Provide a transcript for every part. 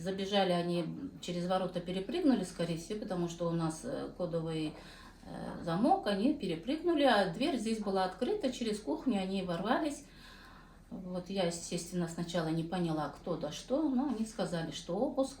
забежали они через ворота, перепрыгнули, скорее всего, потому что у нас э, кодовый э, замок, они перепрыгнули, а дверь здесь была открыта, через кухню они ворвались. Вот я, естественно, сначала не поняла, кто да что, но они сказали, что обыск.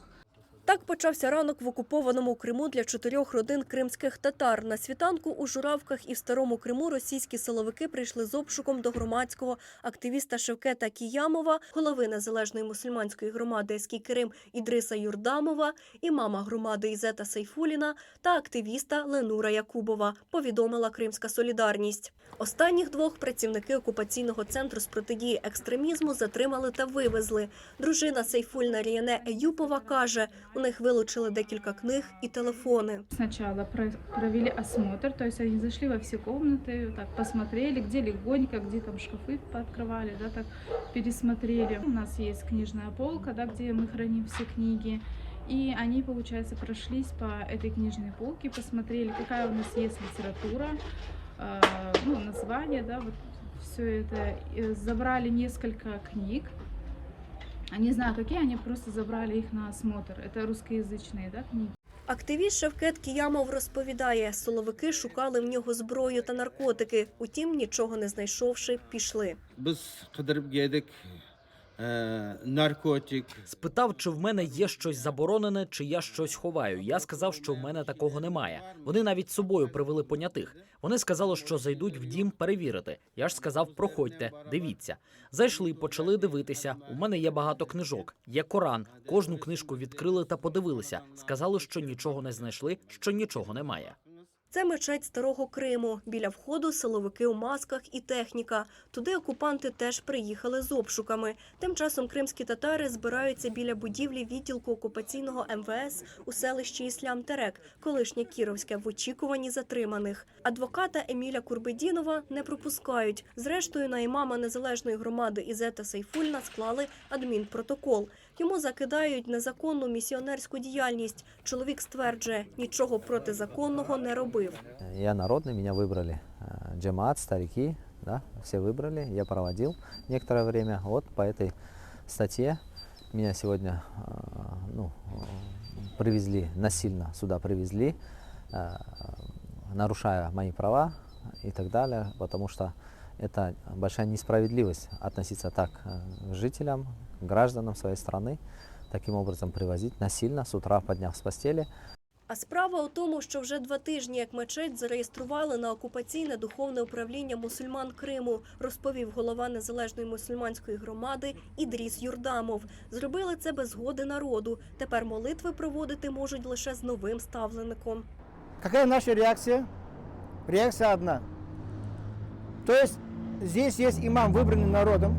Так почався ранок в окупованому Криму для чотирьох родин кримських татар. На світанку у Журавках і в Старому Криму російські силовики прийшли з обшуком до громадського активіста Шевкета Кіямова, голови незалежної мусульманської громади «Еський Крим Ідриса Юрдамова, імама громади Ізета Сейфуліна та активіста Ленура Якубова, повідомила Кримська Солідарність. Останніх двох працівники окупаційного центру з протидії екстремізму затримали та вивезли. Дружина Сейфульна Ріяне Еюпова каже, у них вилучили декілька книг і телефони. Сначала про- провели осмотр, то есть они зашли во все комнаты, так посмотрели, где легонько, где там шкафы пооткрывали, да, так пересмотрели. У нас есть книжная полка, да, где мы храним все книги. И они, получается, прошлись по этой книжной полке, посмотрели, какая у нас есть литература, э, ну, название, да, вот все это. И забрали несколько книг. А Не знаю, какие, они просто забрали их на осмотр. Это русскоязычные, да, книги. Активіст Шевкет Кіямов розповідає, силовики шукали в нього зброю та наркотики. Утім, нічого не знайшовши, пішли. Biz Ee, narkotik, Спитав, чи в мене є щось заборонене, чи я щось ховаю. Я сказав, що в мене такого немає. Вони навіть з собою привели понятих. Вони сказали, що зайдуть в дім перевірити. Я ж сказав, проходьте, дивіться. Зайшли, почали дивитися. У мене є багато книжок. Є Коран. Кожну книжку відкрили та подивилися. Сказали, що нічого не знайшли, що нічого немає. Це мечеть старого Криму. Біля входу силовики у масках і техніка. Туди окупанти теж приїхали з обшуками. Тим часом кримські татари збираються біля будівлі відділку окупаційного МВС у селищі Іслям Терек, колишнє Кіровське, в очікуванні затриманих. Адвоката Еміля Курбедінова не пропускають. Зрештою, на імама незалежної громади Ізета Сейфульна склали адмінпротокол. Йому закидають незаконну місіонерську діяльність. Чоловік стверджує, нічого протизаконного не робив. Я народный, меня выбрали. э, Джамаат, старики, да, все выбрали. Я проводил некоторое время. Вот по этой статье меня сегодня э, ну, э, привезли, насильно сюда привезли, э, нарушая мои права и так далее, потому что это большая несправедливость относиться так э, к жителям, гражданам своей страны, таким образом привозить насильно с утра подняв с постели, А справа у тому, що вже два тижні як мечеть зареєстрували на окупаційне духовне управління мусульман Криму, розповів голова незалежної мусульманської громади Ідріс Юрдамов. Зробили це без згоди народу. Тепер молитви проводити можуть лише з новим ставленником. Какая наша реакция? Реакция одна. То есть здесь есть имам, выбранный народом.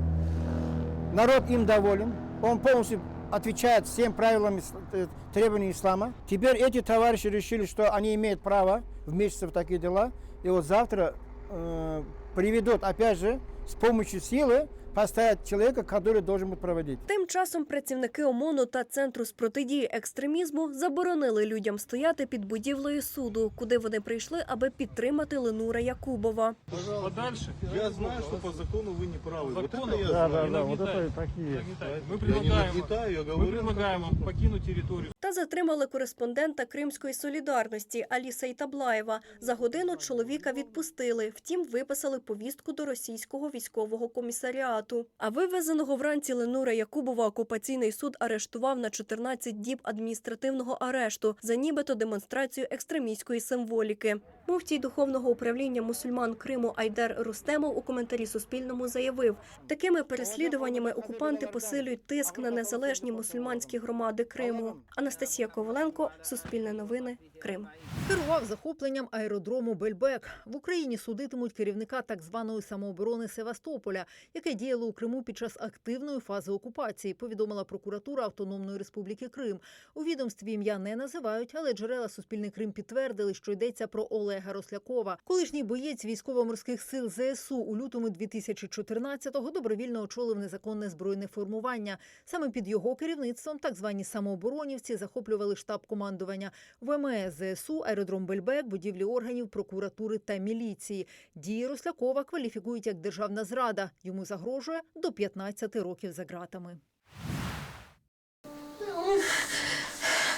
Народ им доволен. Он полностью отвечает всем правилам э, требований ислама. Теперь эти товарищи решили, что они имеют право вмешиваться в такие дела. И вот завтра э, приведут, опять же, с помощью силы поставят человека, который должен будет проводить. Тим часом працівники ОМОНу та центру з протидії екстремізму заборонили людям стояти під будівлею суду, куди вони прийшли, аби підтримати Ленура Якубова. Подальше. Я знаю, что по закону вы не правы. Вот Закон это я да, знаю. да, вот это такие. Мы Я не предлагаем, нагнетаю, я мы говорю. предлагаем вам покинуть территорию. Та затримали кореспондента Кримської солідарності Аліса Ітаблаєва. За годину чоловіка відпустили. Втім, виписали повістку до російського військового комісаріату. А вивезеного вранці Ленура Якубова окупаційний суд арештував на 14 діб адміністративного арешту за нібито демонстрацію екстремістської символіки. Муфтій духовного управління мусульман Криму Айдер Рустемов у коментарі Суспільному заявив, такими переслідуваннями окупанти посилюють тиск на незалежні мусульманські громади Криму. Анастасія Коваленко, Суспільне новини, Крим. Керував захопленням аеродрому Бельбек. В Україні судитимуть керівника так званої самооборони Севастополя, яке діяло у Криму під час активної фази окупації. Повідомила прокуратура Автономної Республіки Крим. У відомстві ім'я не називають, але джерела Суспільний Крим підтвердили, що йдеться про Олега Рослякова. Колишній боєць військово-морських сил ЗСУ у лютому 2014-го добровільно очолив незаконне збройне формування. Саме під його керівництвом так звані самооборонівці захоплювали штаб командування ВМС ЗСУ, аеродром Бельбек, будівлі органів прокуратури та міліції. Дії Рослякова кваліфікують як державна зрада. Йому загрожує до 15 років за ґратами.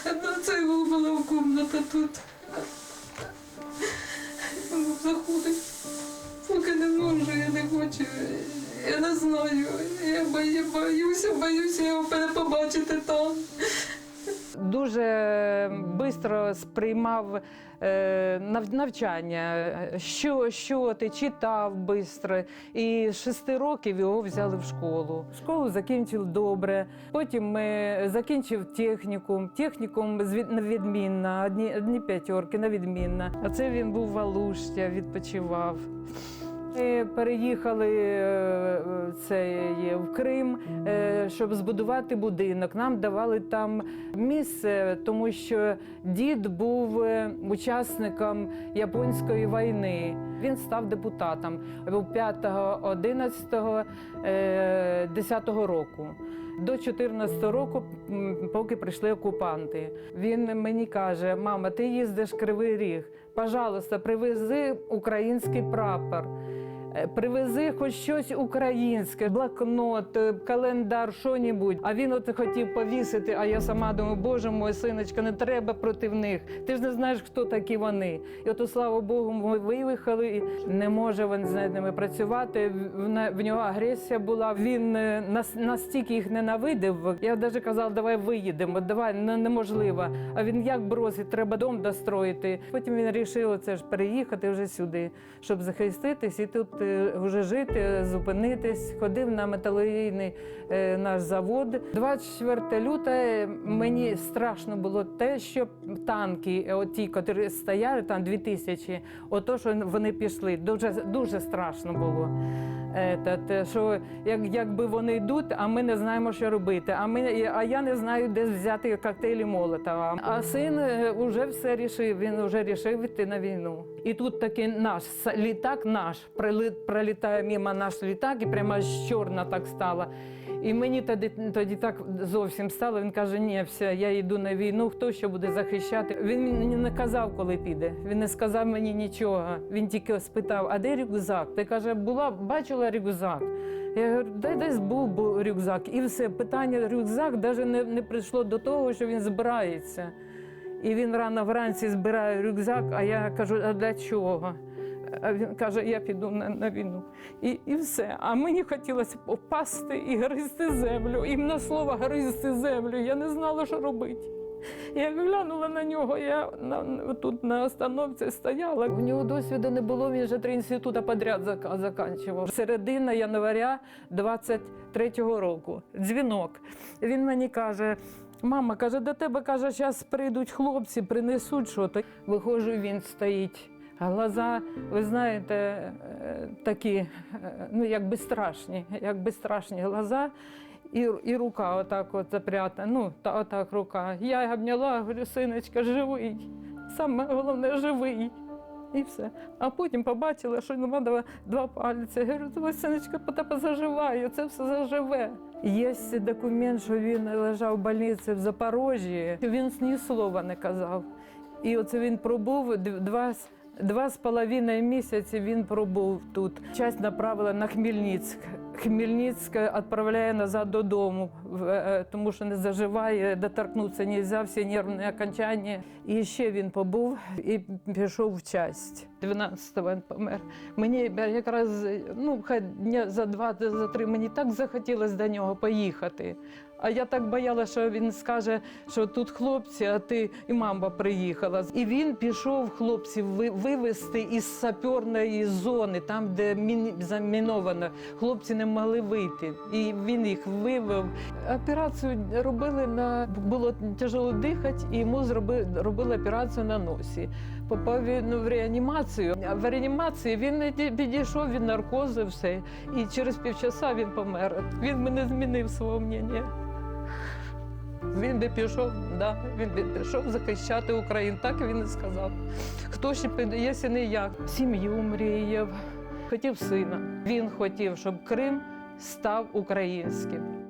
Ну, це його була кімната тут. Заходить. Поки не можу, я не хочу. Я не знаю. Я боюся, боюся його побачити там. Дуже швидко сприймав е, навчання, що, що ти читав швидко. І з шести років його взяли в школу. Школу закінчив добре. Потім ми закінчив технікум. Технікум відмінна, одні, одні п'ятерки на відмінна. А це він був в Алушті, відпочивав. Ми переїхали е, це в Крим, е, щоб збудувати будинок. Нам давали там місце, тому що дід був е, учасником японської війни. Він став депутатом. 5, 11, 10 року. До 14 року, поки прийшли окупанти. Він мені каже: мама, ти їздиш Кривий Ріг. Пожалуйста, привези український прапор. Е, Привези хоч щось українське, блокнот, е, календар, що-небудь. А він от хотів повісити. А я сама думаю, боже мой, синочка, не треба проти них. Ти ж не знаєш, хто такі вони. І от, слава Богу, ми виїхали. Не може він з ними працювати. В, нього агресія була. Він е, нас, настільки їх ненавидив. Я навіть казала, давай виїдемо, давай не- неможливо. А він як бросить, треба дом достроїти. Потім він вирішив це ж переїхати вже сюди, щоб захиститись і тут е, вже жити, зупинитись. Ходив на металургійний е, наш завод. 24 лютого мені страшно було те, що танки, оті, от які стояли, там 2000, ото що вони пішли. Дуже, дуже страшно було. Е, та те, що як, якби вони йдуть, а ми не знаємо, що робити. А, ми, а я не знаю, де взяти коктейлі Молотова. А син вже все рішив, він вже рішив йти на війну. І тут такий наш літак наш пролітає мимо наш літак, і прямо чорна так стала. І мені тоді, тоді так зовсім стало. Він каже: ні, все, я йду на війну, хто що буде захищати. Він мені не казав, коли піде. Він не сказав мені нічого. Він тільки спитав, а де рюкзак? Ти каже, була, бачила рюкзак. Я говорю, дай десь був бу- рюкзак. І все, питання рюкзак навіть не, не прийшло до того, що він збирається. І він рано вранці збирає рюкзак, а я кажу, а для чого? Він каже, я піду на, на війну. І, і все. А мені хотілося попасти і гризти землю. І на слово гризти землю. Я не знала, що робити. Я глянула на нього, я на- тут на остановці стояла. У нього досвіду не було, він вже три інститути підряд зак- заканчував. Середина января 23-го року. Дзвінок. Він мені каже. Мама каже, до тебе каже, зараз прийдуть хлопці, принесуть щось. Виходжу, він стоїть. Глаза, ви знаєте, е, такі, е, ну якби страшні, якби страшні глаза. І, і рука отак от запрята, ну, та отак рука. Я обняла, говорю, синочка, живий. Саме головне, живий. І все. А потім побачила, що нема два, два пальці. Я говорю, твоя синочка по це все заживе. Є документ, що він лежав в больниці в Запорожжі. Він ні слова не казав. І оце він пробув два, два з половиною місяці він пробув тут. Часть направила на Хмельницьк. Хмельницьк відправляє назад додому, е, тому що не заживає, доторкнутися не можна, всі нервні окончання. І ще він побув і пішов в часть. 12-го він помер. Мені якраз ну, дня за два, за три мені так захотілося до нього поїхати. А я так боялася, що він скаже, що тут хлопці, а ти і мама приїхала. І він пішов хлопців вивезти із саперної зони, там, де міні- заміновано. Хлопці не могли вийти. І він їх вивев. Операцію робили на було тяжело дихати, і йому зроби, робили операцію на носі. Попав він в реанімацію. В реанімації він не підійшов від наркозу, все. І через півчаса він помер. Він мене змінив свого мнення. Він би пішов, да, він би пішов захищати Україну. Так він і сказав. Хто ще якщо не я. Сім'ю мріяв, хотів сина. Він хотів, щоб Крим став українським.